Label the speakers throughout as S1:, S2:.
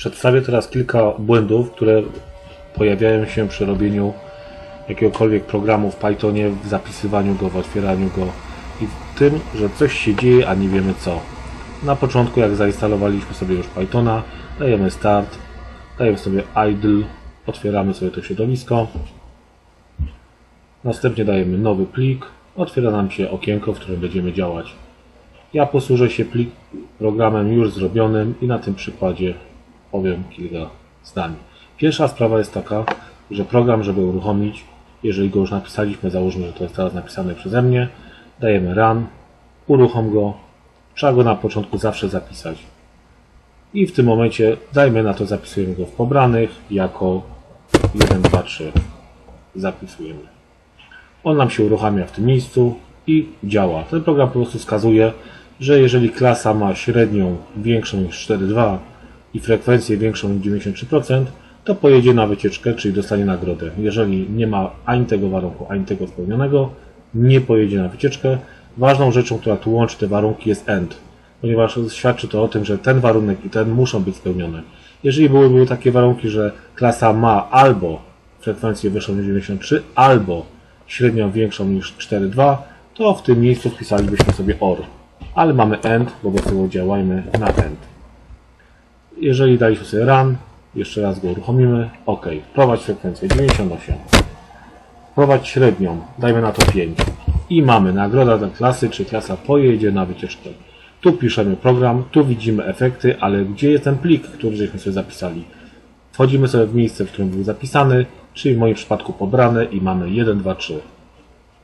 S1: Przedstawię teraz kilka błędów, które pojawiają się przy robieniu jakiegokolwiek programu w Pythonie, w zapisywaniu go, w otwieraniu go i w tym, że coś się dzieje, a nie wiemy co. Na początku, jak zainstalowaliśmy sobie już Pythona, dajemy Start, dajemy sobie Idle, otwieramy sobie to środowisko. Następnie dajemy nowy plik, otwiera nam się okienko, w którym będziemy działać. Ja posłużę się plik, programem już zrobionym i na tym przykładzie powiem kilka zdań. Pierwsza sprawa jest taka, że program, żeby uruchomić, jeżeli go już napisaliśmy, załóżmy, że to jest teraz napisane przeze mnie, dajemy run, uruchom go, trzeba go na początku zawsze zapisać. I w tym momencie, dajmy na to, zapisujemy go w pobranych jako 1, 2, 3. Zapisujemy. On nam się uruchamia w tym miejscu i działa. Ten program po prostu wskazuje, że jeżeli klasa ma średnią większą niż 4,2 i frekwencję większą niż 93%, to pojedzie na wycieczkę, czyli dostanie nagrodę. Jeżeli nie ma ani tego warunku, ani tego spełnionego, nie pojedzie na wycieczkę. Ważną rzeczą, która tu łączy te warunki jest AND, ponieważ świadczy to o tym, że ten warunek i ten muszą być spełnione. Jeżeli były, były takie warunki, że klasa ma albo frekwencję wyższą niż 93, albo średnią większą niż 4,2, to w tym miejscu wpisalibyśmy sobie OR. Ale mamy END, wobec tego działajmy na END. Jeżeli daliśmy sobie run, jeszcze raz go uruchomimy, OK. Wprowadź frekwencję 98. Wprowadź średnią, dajmy na to 5. I mamy nagroda dla klasy, czy klasa pojedzie na wycieczkę. Tu piszemy program, tu widzimy efekty, ale gdzie jest ten plik, który żeśmy sobie zapisali? Wchodzimy sobie w miejsce, w którym był zapisany, czyli w moim przypadku pobrane i mamy 1, 2, 3.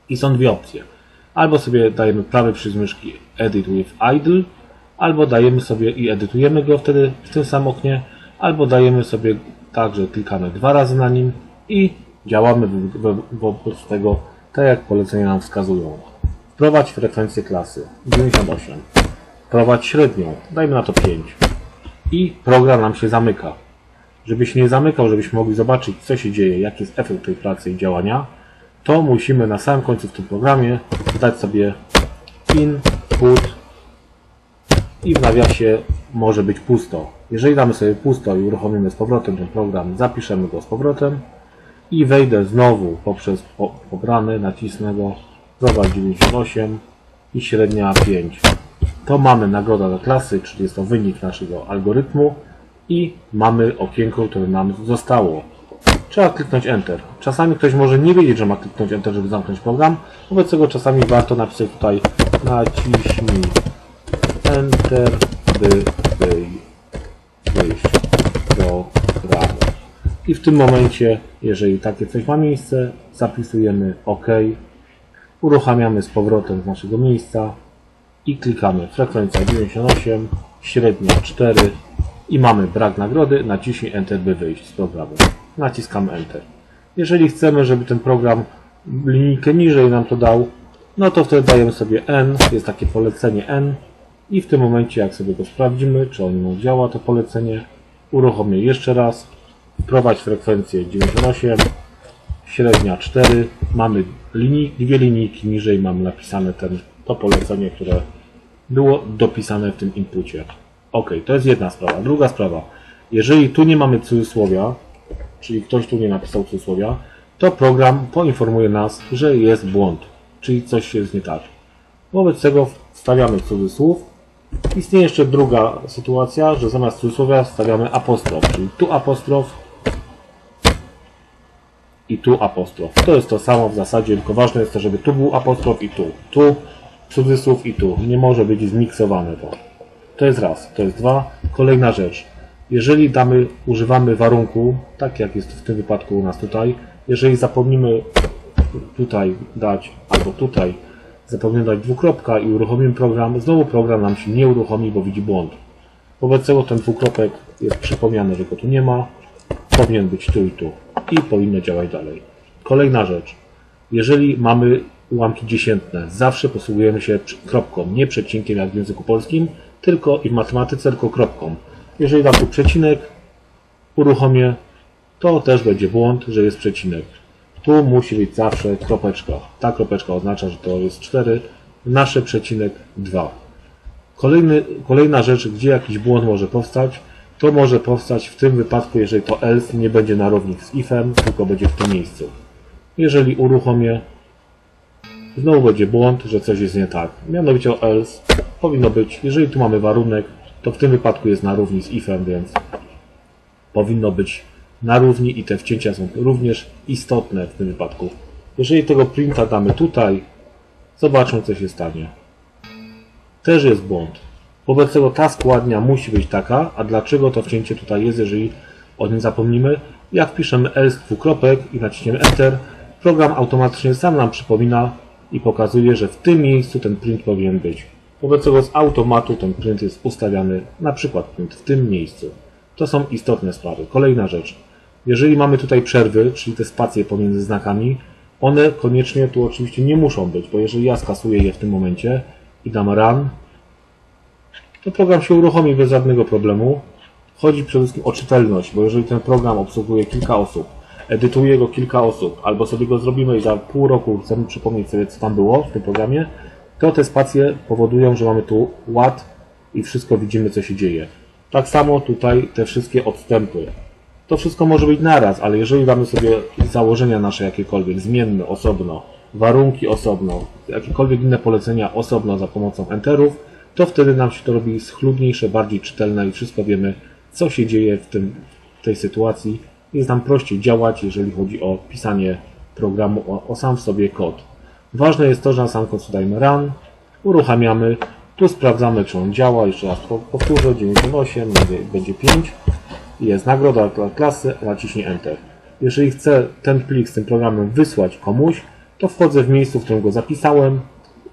S1: I są dwie opcje. Albo sobie dajemy prawy przycisk myszki Edit with Idle, albo dajemy sobie i edytujemy go wtedy w tym samym oknie, albo dajemy sobie tak, że klikamy dwa razy na nim i działamy wo- wo- wobec tego tak jak polecenia nam wskazują. Wprowadź frekwencję klasy 98. Wprowadź średnią, dajmy na to 5. I program nam się zamyka. Żebyś nie zamykał, żebyśmy mogli zobaczyć, co się dzieje, jaki jest efekt tej pracy i działania, to musimy na samym końcu w tym programie dać sobie input i w nawiasie może być pusto. Jeżeli damy sobie pusto i uruchomimy z powrotem ten program, zapiszemy go z powrotem i wejdę znowu poprzez po, pobrany, nacisnę go, zobacz 98 i średnia 5. To mamy nagroda dla klasy, czyli jest to wynik naszego algorytmu i mamy okienko, które nam zostało. Trzeba kliknąć Enter. Czasami ktoś może nie wiedzieć, że ma kliknąć Enter, żeby zamknąć program. Wobec tego czasami warto napisać tutaj naciśnij Enter, by wyj- wyjść z programu. I w tym momencie, jeżeli takie coś ma miejsce, zapisujemy OK, uruchamiamy z powrotem z naszego miejsca i klikamy frekwencja 98, średnia 4 i mamy brak nagrody, naciśnij Enter, by wyjść z programu. Naciskamy Enter. Jeżeli chcemy, żeby ten program linijkę niżej nam to dał, no to wtedy dajemy sobie N, jest takie polecenie N i w tym momencie, jak sobie go sprawdzimy, czy on działa, to polecenie, uruchomię jeszcze raz, wprowadź frekwencję 98, średnia 4, mamy linii, dwie linijki niżej, mamy napisane ten, to polecenie, które było dopisane w tym inpucie. Ok, to jest jedna sprawa. Druga sprawa, jeżeli tu nie mamy cudzysłowia, czyli ktoś tu nie napisał cudzysłowia, to program poinformuje nas, że jest błąd, czyli coś jest nie tak. Wobec tego wstawiamy cudzysłów. Istnieje jeszcze druga sytuacja, że zamiast cudzysłowia wstawiamy apostrof, czyli tu apostrof i tu apostrof. To jest to samo w zasadzie, tylko ważne jest to, żeby tu był apostrof i tu. Tu cudzysłów i tu. Nie może być zmiksowane to. To jest raz. To jest dwa. Kolejna rzecz. Jeżeli damy, używamy warunku, tak jak jest w tym wypadku u nas tutaj, jeżeli zapomnimy tutaj dać, albo tutaj zapomnimy dać dwukropka i uruchomimy program, znowu program nam się nie uruchomi, bo widzi błąd. Wobec tego ten dwukropek jest przypomniany, że go tu nie ma, powinien być tu i tu i powinno działać dalej. Kolejna rzecz. Jeżeli mamy ułamki dziesiętne, zawsze posługujemy się kropką, nie przecinkiem jak w języku polskim, tylko i w matematyce tylko kropką. Jeżeli dam tu przecinek, uruchomię, to też będzie błąd, że jest przecinek. Tu musi być zawsze kropeczka. Ta kropeczka oznacza, że to jest 4, nasze przecinek 2. Kolejny, kolejna rzecz, gdzie jakiś błąd może powstać, To może powstać w tym wypadku, jeżeli to else nie będzie na równik z ifem, tylko będzie w tym miejscu. Jeżeli uruchomię, znowu będzie błąd, że coś jest nie tak. Mianowicie else powinno być, jeżeli tu mamy warunek, to w tym wypadku jest na równi z ifem, więc powinno być na równi i te wcięcia są również istotne w tym wypadku. Jeżeli tego printa damy tutaj, zobaczmy co się stanie. Też jest błąd. Wobec tego ta składnia musi być taka, a dlaczego to wcięcie tutaj jest, jeżeli o nim zapomnimy? Jak wpiszemy else dwukropek i naciśniemy Enter, program automatycznie sam nam przypomina i pokazuje, że w tym miejscu ten print powinien być. Wobec tego z automatu ten print jest ustawiany, na przykład print w tym miejscu. To są istotne sprawy. Kolejna rzecz. Jeżeli mamy tutaj przerwy, czyli te spacje pomiędzy znakami, one koniecznie tu oczywiście nie muszą być, bo jeżeli ja skasuję je w tym momencie i dam run, to program się uruchomi bez żadnego problemu. Chodzi przede wszystkim o czytelność, bo jeżeli ten program obsługuje kilka osób, edytuje go kilka osób, albo sobie go zrobimy i za pół roku chcemy przypomnieć sobie, co tam było w tym programie, to te spacje powodują, że mamy tu ład i wszystko widzimy, co się dzieje. Tak samo tutaj te wszystkie odstępy. To wszystko może być naraz, ale jeżeli damy sobie założenia nasze jakiekolwiek, zmienne osobno, warunki osobno, jakiekolwiek inne polecenia osobno za pomocą enterów, to wtedy nam się to robi schludniejsze, bardziej czytelne i wszystko wiemy, co się dzieje w, tym, w tej sytuacji. Jest nam prościej działać, jeżeli chodzi o pisanie programu, o, o sam w sobie kod. Ważne jest to, że na sam końcu dajemy run, uruchamiamy, tu sprawdzamy, czy on działa, jeszcze raz po- powtórzę, 98, będzie, będzie 5, jest nagroda dla klasy, naciśnij Enter. Jeżeli chcę ten plik z tym programem wysłać komuś, to wchodzę w miejscu, w którym go zapisałem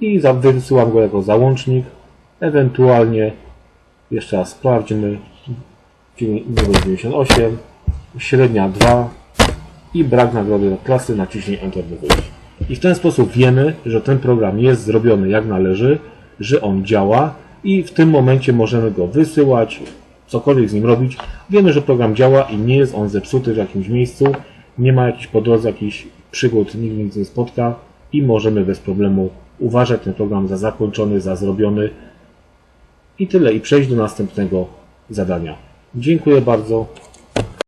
S1: i wysyłam go jako załącznik, ewentualnie jeszcze raz sprawdźmy, Dziewię- numer 98, średnia 2 i brak nagrody dla klasy, naciśnij Enter by wyjść. I w ten sposób wiemy, że ten program jest zrobiony jak należy, że on działa i w tym momencie możemy go wysyłać, cokolwiek z nim robić. Wiemy, że program działa i nie jest on zepsuty w jakimś miejscu, nie ma jakichś po drodze jakichś przygód, nikt nic nie spotka i możemy bez problemu uważać ten program za zakończony, za zrobiony i tyle, i przejść do następnego zadania. Dziękuję bardzo.